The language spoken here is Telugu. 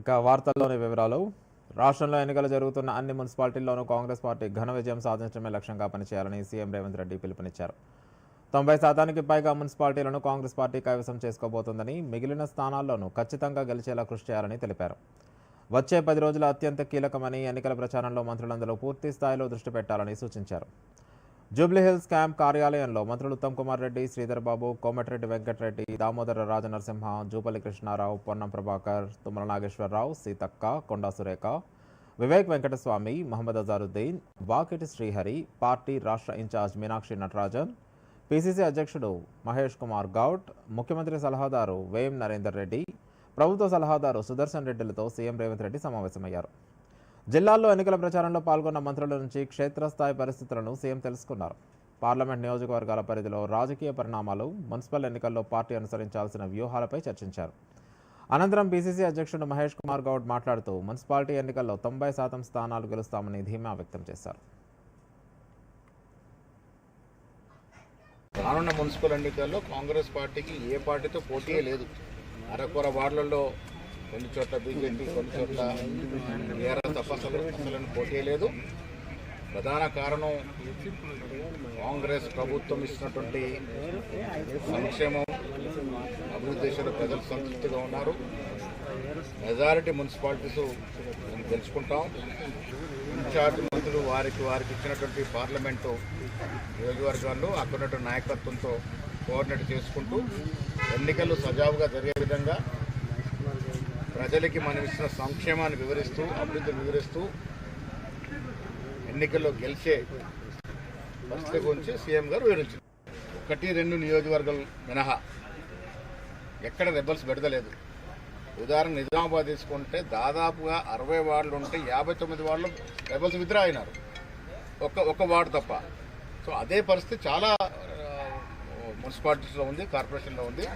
ఇక వార్తల్లోని వివరాలు. రాష్ట్రంలో ఎన్నికలు జరుగుతున్న అన్ని మున్సిపాలిటీల్లోనూ కాంగ్రెస్ పార్టీ ఘన విజయం సాధించడమే లక్ష్యంగా పనిచేయాలని సీఎం రేవంత్ రెడ్డి పిలుపునిచ్చారు. తొంభై శాతానికి పైగా మున్సిపాలిటీలను కాంగ్రెస్ పార్టీ కైవసం చేసుకోబోతోందని మిగిలిన స్థానాల్లోనూ ఖచ్చితంగా గెలిచేలా కృషి చేయాలని తెలిపారు. వచ్చే పది రోజులు అత్యంత కీలకమని ఎన్నికల ప్రచారంలో మంత్రులందరూ పూర్తి స్థాయిలో దృష్టి పెట్టాలని సూచించారు. జూబ్లీహిల్స్ క్యాంప్ కార్యాలయంలో మంత్రులు ఉత్తమ్ కుమార్ రెడ్డి శ్రీధర్ బాబు కోమటిరెడ్డి వెంకటరెడ్డి దామోదర రాజనరసింహ జూపల్లి కృష్ణారావు పొన్నం ప్రభాకర్ తుమ్మల నాగేశ్వరరావు సీతక్క కొండా సురేఖ వివేక్ వెంకటస్వామి మహమ్మద్ అజారుద్దీన్ వాకిటి శ్రీహరి పార్టీ రాష్ట్ర ఇన్ఛార్జ్ మీనాక్షి నటరాజన్ పిసిసి అధ్యక్షుడు మహేష్ కుమార్ గౌడ్ ముఖ్యమంత్రి సలహాదారు వేం నరేందర్ రెడ్డి ప్రభుత్వ సలహాదారు సుదర్శన్ రెడ్డిలతో సీఎం రేవంత్ రెడ్డి సమావేశమయ్యారు. జిల్లాల్లో ఎన్నికల ప్రచారంలో పాల్గొన్న మంత్రుల నుంచి క్షేత్రస్థాయి పరిస్థితులను సీఎం తెలుసుకున్నారు. పార్లమెంట్ నియోజకవర్గాల పరిధిలో రాజకీయ పరిణామాలు మున్సిపల్ ఎన్నికల్లో పార్టీ అనుసరించాల్సిన వ్యూహాలపై చర్చించారు. అనంతరం పీసీసీ అధ్యక్షుడు మహేష్ కుమార్ గౌడ్ మాట్లాడుతూ మున్సిపాలిటీ ఎన్నికల్లో తొంభై శాతం స్థానాలు గెలుస్తామని ధీమా వ్యక్తం చేశారు. రానున్న మున్సిపల్ ఎన్నికల్లో కాంగ్రెస్ పార్టీకి ఏ పార్టీతో పోటీ లేదు. అరకొర వార్డులలో కొన్ని చోట్ల బీజేపీ కొన్ని చోట్ల టీఆర్ఎస్ తప్ప అసలు పోటీ లేదు ప్రధాన కారణం కాంగ్రెస్ ప్రభుత్వం ఇచ్చినటువంటి సంక్షేమం అభివృద్ధి దిశలో ప్రజలు సంతృప్తిగా ఉన్నారు. మెజారిటీ మున్సిపాలిటీస్ మేము తెలుసుకుంటాం ఇన్ఛార్జ్ మంత్రులు వారికి వారికి ఇచ్చినటువంటి పార్లమెంటు నియోజకవర్గాల్లో అక్కడ నాయకత్వంతో కోఆర్డినేట్ చేసుకుంటూ ఎన్నికలు సజావుగా జరిగే విధంగా ప్రజలకి మనం ఇచ్చిన సంక్షేమాన్ని వివరిస్తూ అభివృద్ధిని వివరిస్తూ ఎన్నికల్లో గెలిచే పరిస్థితి గురించి సీఎం గారు వివరించారు. ఒకటి రెండు నియోజకవర్గం మినహా ఎక్కడ రెబల్స్ పెడతలేదు. ఉదాహరణ నిజామాబాద్ తీసుకుంటే దాదాపుగా అరవై వార్డులు ఉంటే యాభై తొమ్మిది వార్డులు రెబల్స్ విత్డ్రా అయినారు. ఒక్క ఒక్క వార్డు తప్ప. సో అదే పరిస్థితి చాలా మున్సిపాలిటీస్లో ఉంది కార్పొరేషన్లో ఉంది.